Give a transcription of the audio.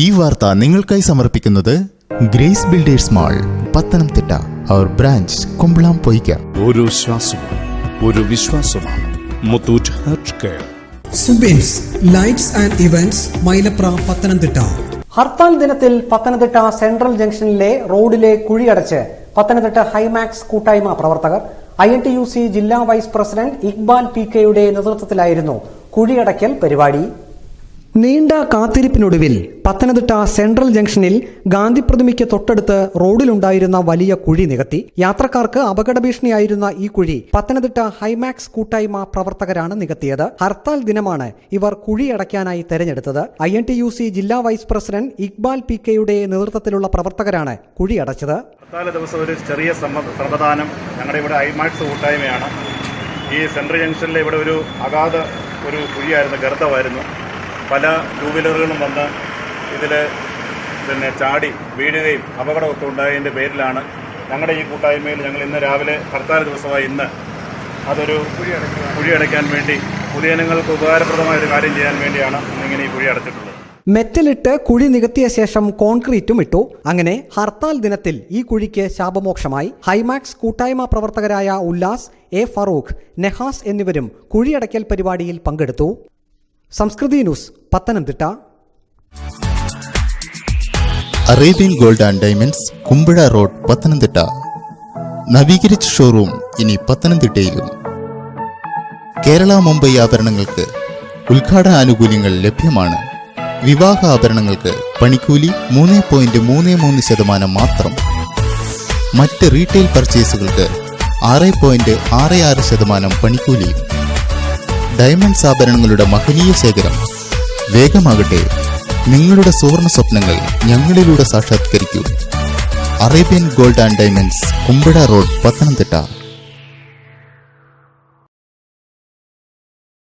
ഈ വാർത്ത നിങ്ങൾക്കായി സമർപ്പിക്കുന്നത് ഗ്രേസ് ബിൽഡേഴ്സ് മാൾ പത്തനംതിട്ട. അവർ ബ്രാഞ്ച് കുമ്പളാം പൊയ്ക്ക ഒരു ശ്വാസവും ഒരു വിശ്വാസമാണ്. Muthoot heart care. Subin's lights and events Mylapra Pathanamthitta. Hartal ദിനത്തിൽ പത്തനംതിട്ട സെൻട്രൽ ജംഗ്ഷനിലെ റോഡിലെ കുഴിയടച്ച് പത്തനംതിട്ട ഹൈമാക്സ് കൂട്ടായ്മ പ്രവർത്തകർ I N T U C ജില്ലാ വൈസ് പ്രസിഡന്റ് ഇക്ബാൽ പി കെയുടെ നേതൃത്വത്തിലായിരുന്നു കുഴിയടയ്ക്കൽ പരിപാടി. നീണ്ട കാത്തിരിപ്പിനൊടുവിൽ പത്തനംതിട്ട സെൻട്രൽ ജംഗ്ഷനിൽ ഗാന്ധി പ്രതിമയ്ക്ക് തൊട്ടടുത്ത് റോഡിലുണ്ടായിരുന്ന വലിയ കുഴി നികത്തി. യാത്രക്കാർക്ക് അപകട ഭീഷണിയായിരുന്ന ഈ കുഴി പത്തനംതിട്ട ഹൈമാക്സ് കൂട്ടായ്മ പ്രവർത്തകരാണ് നികത്തിയത്. ഹർത്താൽ ദിനമാണ് ഇവർ കുഴി അടയ്ക്കാനായി തെരഞ്ഞെടുത്തത്. I N T U C ജില്ലാ വൈസ് പ്രസിഡന്റ് ഇക്ബാൽ പി കെയുടെ നേതൃത്വത്തിലുള്ള പ്രവർത്തകരാണ് കുഴിയടച്ചത് ഹർത്താൽ ദിവസം ഒരു ചെറിയ ഞങ്ങളുടെ ഇവിടെ ഹൈമാക്സ് കൂട്ടായ്മയാണ്. ഈ സെൻട്രൽ ജംഗ്ഷനിലെ ഇവിടെ ഒരു അഗാധ ഒരു കുഴിയായിരുന്നു ഗർത്തമായിരുന്നു. പല ടൂ വീലറുകളും വന്ന് ഇതിൽ പിന്നെ ചാടി വീഴുകയും അപകടമൊക്കെ ഉണ്ടായതിന്റെ പേരിലാണ് ഞങ്ങളുടെ ഈ കൂട്ടായ്മയിൽ ഞങ്ങൾ ഇന്ന് രാവിലെ ഹർത്താൽ ദിവസമായ ഇന്ന് അതൊരു കുഴി അടയ്ക്കാൻ വേണ്ടി പൊതുജനങ്ങൾക്ക് ഉപകാരപ്രദമായ ഒരു കാര്യം ചെയ്യാൻ വേണ്ടിയാണ് ഇന്നിങ്ങനെ ഈ കുഴി അടച്ചിട്ടുള്ളത്. മെറ്റലിട്ട് കുഴി നികത്തിയ ശേഷം കോൺക്രീറ്റും ഇട്ടു. അങ്ങനെ ഹർത്താൽ ദിനത്തിൽ ഈ കുഴിക്ക് ശാപമോക്ഷമായി. ഹൈമാക്സ് കൂട്ടായ്മ പ്രവർത്തകരായ ഉല്ലാസ് എ ഫറൂഖ് നെഹാസ് എന്നിവരും കുഴിയടയ്ക്കൽ പരിപാടിയിൽ പങ്കെടുത്തു. Samskriti news Pathanamthitta. Arabian gold and diamonds Kumbazha road Pathanamthitta. നവീകരിച്ച ഷോറൂം ഇനി പത്തനംതിട്ടയിലും. കേരള മുംബൈ ആഭരണങ്ങൾക്ക് ഉദ്ഘാടന ആനുകൂല്യങ്ങൾ ലഭ്യമാണ്. വിവാഹ ആഭരണങ്ങൾക്ക് പണിക്കൂലി മൂന്ന് പോയിന്റ് മൂന്ന് മൂന്ന് ശതമാനം മാത്രം. മറ്റ് റീറ്റെയിൽ പർച്ചേസുകൾക്ക് ആറ് പോയിന്റ് ആറ് ആറ് ശതമാനം പണിക്കൂലിയും ഡയമണ്ട്സ് ആഭരണങ്ങളുടെ മഹനീയ ശേഖരം. വേഗമാകട്ടെ നിങ്ങളുടെ സുവർണ സ്വപ്നങ്ങൾ ഞങ്ങളിലൂടെ സാക്ഷാത്കരിക്കൂ. Arabian gold and diamonds Kumbazha road Pathanamthitta.